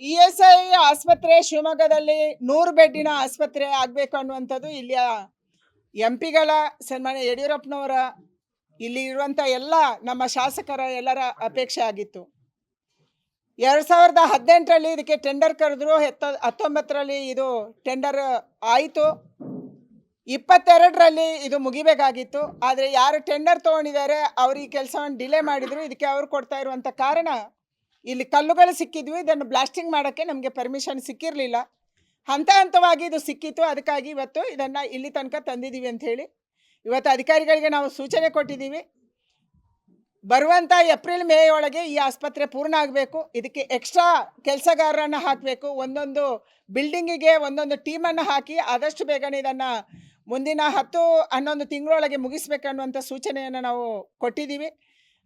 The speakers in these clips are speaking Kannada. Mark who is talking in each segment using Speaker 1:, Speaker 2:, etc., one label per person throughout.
Speaker 1: ಇ ಎಸ್ ಐ ಆಸ್ಪತ್ರೆ ಶಿವಮೊಗ್ಗದಲ್ಲಿ ನೂರು ಬೆಡ್ಡಿನ ಆಸ್ಪತ್ರೆ ಆಗಬೇಕು ಅನ್ನುವಂಥದ್ದು ಇಲ್ಲಿಯ ಎಂ ಪಿಗಳ ಸನ್ಮಾನ್ಯ ಯಡಿಯೂರಪ್ಪನವರ ಇಲ್ಲಿ ಇರುವಂಥ ಎಲ್ಲ ನಮ್ಮ ಶಾಸಕರ ಎಲ್ಲರ ಅಪೇಕ್ಷೆ ಆಗಿತ್ತು. ಎರಡು ಸಾವಿರದ ಹದಿನೆಂಟರಲ್ಲಿ ಇದಕ್ಕೆ ಟೆಂಡರ್ ಕರೆದ್ರು, ಹೆತ್ತ, ಹತ್ತೊಂಬತ್ತರಲ್ಲಿ ಇದು ಟೆಂಡರ್ ಆಯಿತು. ಇಪ್ಪತ್ತೆರಡರಲ್ಲಿ ಇದು ಮುಗಿಬೇಕಾಗಿತ್ತು. ಆದರೆ ಯಾರು ಟೆಂಡರ್ ತೊಗೊಂಡಿದ್ದಾರೆ, ಅವ್ರು ಈ ಕೆಲಸವನ್ನು ಡಿಲೇ ಮಾಡಿದ್ರು. ಇದಕ್ಕೆ ಅವರು ಕೊಡ್ತಾ ಇರುವಂಥ ಕಾರಣ ಇಲ್ಲಿ ಕಲ್ಲುಗಳು ಸಿಕ್ಕಿದ್ವಿ, ಇದನ್ನು ಬ್ಲಾಸ್ಟಿಂಗ್ ಮಾಡೋಕ್ಕೆ ನಮಗೆ ಪರ್ಮಿಷನ್ ಸಿಕ್ಕಿರಲಿಲ್ಲ. ಹಂತ ಹಂತವಾಗಿ ಇದು ಸಿಕ್ಕಿತ್ತು, ಅದಕ್ಕಾಗಿ ಇವತ್ತು ಇದನ್ನು ಇಲ್ಲಿ ತನಕ ತಂದಿದ್ದೀವಿ ಹೇಳಿ. ಇವತ್ತು ಅಧಿಕಾರಿಗಳಿಗೆ ನಾವು ಸೂಚನೆ ಕೊಟ್ಟಿದ್ದೀವಿ ಬರುವಂಥ ಏಪ್ರಿಲ್, ಮೇ ಒಳಗೆ ಈ ಆಸ್ಪತ್ರೆ ಪೂರ್ಣ ಆಗಬೇಕು. ಇದಕ್ಕೆ ಎಕ್ಸ್ಟ್ರಾ ಕೆಲಸಗಾರರನ್ನು ಹಾಕಬೇಕು. ಒಂದೊಂದು ಬಿಲ್ಡಿಂಗಿಗೆ ಒಂದೊಂದು ಟೀಮನ್ನು ಹಾಕಿ ಆದಷ್ಟು ಬೇಗನೆ ಇದನ್ನು ಮುಂದಿನ ಹತ್ತು, ಹನ್ನೊಂದು ತಿಂಗಳೊಳಗೆ ಮುಗಿಸ್ಬೇಕನ್ನುವಂಥ ಸೂಚನೆಯನ್ನು ನಾವು ಕೊಟ್ಟಿದ್ದೀವಿ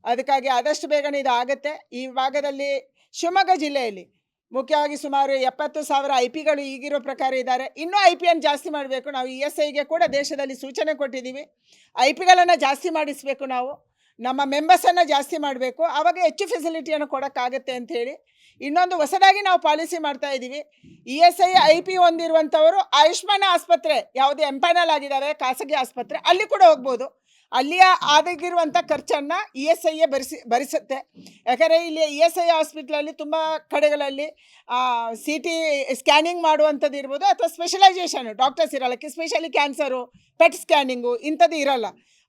Speaker 1: ಅದಕ್ಕಾಗಿ ಆದಷ್ಟು ಬೇಗನೆ ಇದು ಆಗುತ್ತೆ ಈ ಭಾಗದಲ್ಲಿ ಶಿವಮೊಗ್ಗ ಜಿಲ್ಲೆಯಲ್ಲಿ ಮುಖ್ಯವಾಗಿ ಸುಮಾರು ಎಪ್ಪತ್ತು ಸಾವಿರ ಐ ಪಿಗಳು ಈಗಿರೋ ಪ್ರಕಾರ ಇದ್ದಾರೆ. ಇನ್ನೂ ಐ ಪಿಯನ್ನು ಜಾಸ್ತಿ ಮಾಡಬೇಕು. ನಾವು ಇ ಎಸ್ ಐಗೆ ಕೂಡ ದೇಶದಲ್ಲಿ ಸೂಚನೆ ಕೊಟ್ಟಿದ್ದೀವಿ. ಐ ಪಿಗಳನ್ನು ಜಾಸ್ತಿ ಮಾಡಿಸಬೇಕು ನಾವು. ನಮ್ಮ ಮೆಂಬರ್ಸನ್ನು ಜಾಸ್ತಿ ಮಾಡಬೇಕು. ಆವಾಗ ಹೆಚ್ಚು ಫೆಸಿಲಿಟಿಯನ್ನು ಕೊಡೋಕ್ಕಾಗತ್ತೆ ಅಂಥೇಳಿ ಇನ್ನೊಂದು ಹೊಸದಾಗಿ ನಾವು ಪಾಲಿಸಿ ಮಾಡ್ತಾ ಇದ್ದೀವಿ. E S I I P ಹೊಂದಿರುವಂಥವರು Ayushman ಆಸ್ಪತ್ರೆ, ಯಾವುದೇ ಎಂಪ್ಯಾನಲ್ ಆಗಿದ್ದಾವೆ, ಖಾಸಗಿ ಆಸ್ಪತ್ರೆ, ಅಲ್ಲಿ ಕೂಡ ಹೋಗ್ಬೋದು. ಅಲ್ಲಿಯ ಆದಾಗಿರುವಂಥ ಖರ್ಚನ್ನು ಇ ಎಸ್ ಐಯೇ ಭರಿಸಿ ಭರಿಸುತ್ತೆ ಯಾಕಂದರೆ ಇಲ್ಲಿ ಇ ಎಸ್ ಐ ಹಾಸ್ಪಿಟ್ಲಲ್ಲಿ ತುಂಬ ಕಡೆಗಳಲ್ಲಿ ಸಿ ಟಿ ಸ್ಕ್ಯಾನಿಂಗ್ ಮಾಡುವಂಥದ್ದು ಇರ್ಬೋದು, ಅಥವಾ ಸ್ಪೆಷಲೈಸೇಷನ್ ಡಾಕ್ಟರ್ಸ್ ಇರಲ್ಲ ಸ್ಪೆಷಲಿ ಕ್ಯಾನ್ಸರು ಪೆಟ್ ಸ್ಕ್ಯಾನಿಂಗು ಇಂಥದ್ದು ಇರಲ್ಲ.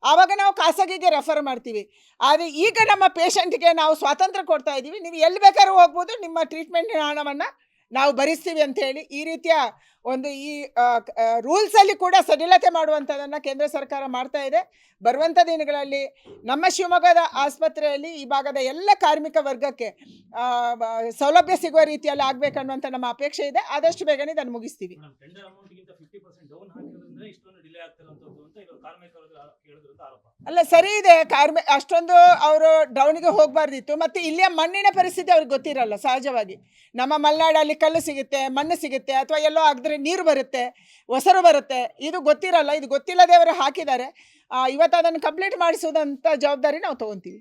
Speaker 1: ಆವಾಗ ನಾವು ಖಾಸಗಿಗೆ ರೆಫರ್ ಮಾಡ್ತೀವಿ. ಆದರೆ ಈಗ ನಮ್ಮ ಪೇಷಂಟ್ಗೆ ನಾವು ಸ್ವಾತಂತ್ರ್ಯ ಕೊಡ್ತಾ ಇದ್ದೀವಿ. ನೀವು ಎಲ್ಲಿ ಬೇಕಾದ್ರೂ ಹೋಗ್ಬೋದು, ನಿಮ್ಮ ಟ್ರೀಟ್ಮೆಂಟ್ ಹಣವನ್ನು ನಾವು ಭರಿಸ್ತೀವಿ ಅಂತ ಹೇಳಿ ಈ ರೀತಿಯ ಒಂದು ಈ ರೂಲ್ಸ್ ಅಲ್ಲಿ ಕೂಡ ಸಡಿಲತೆ ಮಾಡುವಂಥದ್ದನ್ನು ಕೇಂದ್ರ ಸರ್ಕಾರ ಮಾಡ್ತಾ ಇದೆ. ಬರುವಂಥ ದಿನಗಳಲ್ಲಿ ನಮ್ಮ ಶಿವಮೊಗ್ಗದ ಆಸ್ಪತ್ರೆಯಲ್ಲಿ ಈ ಭಾಗದ ಎಲ್ಲ ಕಾರ್ಮಿಕ ವರ್ಗಕ್ಕೆ ಸೌಲಭ್ಯ ಸಿಗುವ ರೀತಿಯಲ್ಲಿ ಆಗ್ಬೇಕನ್ನುವಂಥ ನಮ್ಮ ಅಪೇಕ್ಷೆ ಇದೆ. ಆದಷ್ಟು ಬೇಗನೆ ಇದನ್ನು ಮುಗಿಸ್ತೀವಿ. ಅಲ್ಲ ಸರಿ ಇದೆ. ಕಾರ್ಮಿ ಅಷ್ಟೊಂದು ಅವರು ಡೌನ್ಗೆ ಹೋಗಬಾರ್ದಿತ್ತು. ಮತ್ತು ಇಲ್ಲಿಯ ಮಣ್ಣಿನ ಪರಿಸ್ಥಿತಿ ಅವ್ರಿಗೆ ಗೊತ್ತಿರಲ್ಲ ಸಹಜವಾಗಿ. ನಮ್ಮ ಮಲೆನಾಡಲ್ಲಿ ಕಲ್ಲು ಸಿಗುತ್ತೆ ಮಣ್ಣು ಸಿಗುತ್ತೆ ಅಥವಾ ಎಲ್ಲೋ ಆಗಿದ್ರೆ ನೀರು ಬರುತ್ತೆ, ಒಸರು ಬರುತ್ತೆ. ಇದು ಗೊತ್ತಿರಲ್ಲ, ಇದು ಗೊತ್ತಿಲ್ಲದೆ ಅವರು ಹಾಕಿದ್ದಾರೆ. ಇವತ್ತು ಅದನ್ನು ಕಂಪ್ಲೀಟ್ ಮಾಡಿಸೋದಂಥ ಜವಾಬ್ದಾರಿ ನಾವು ತೊಗೊತೀವಿ.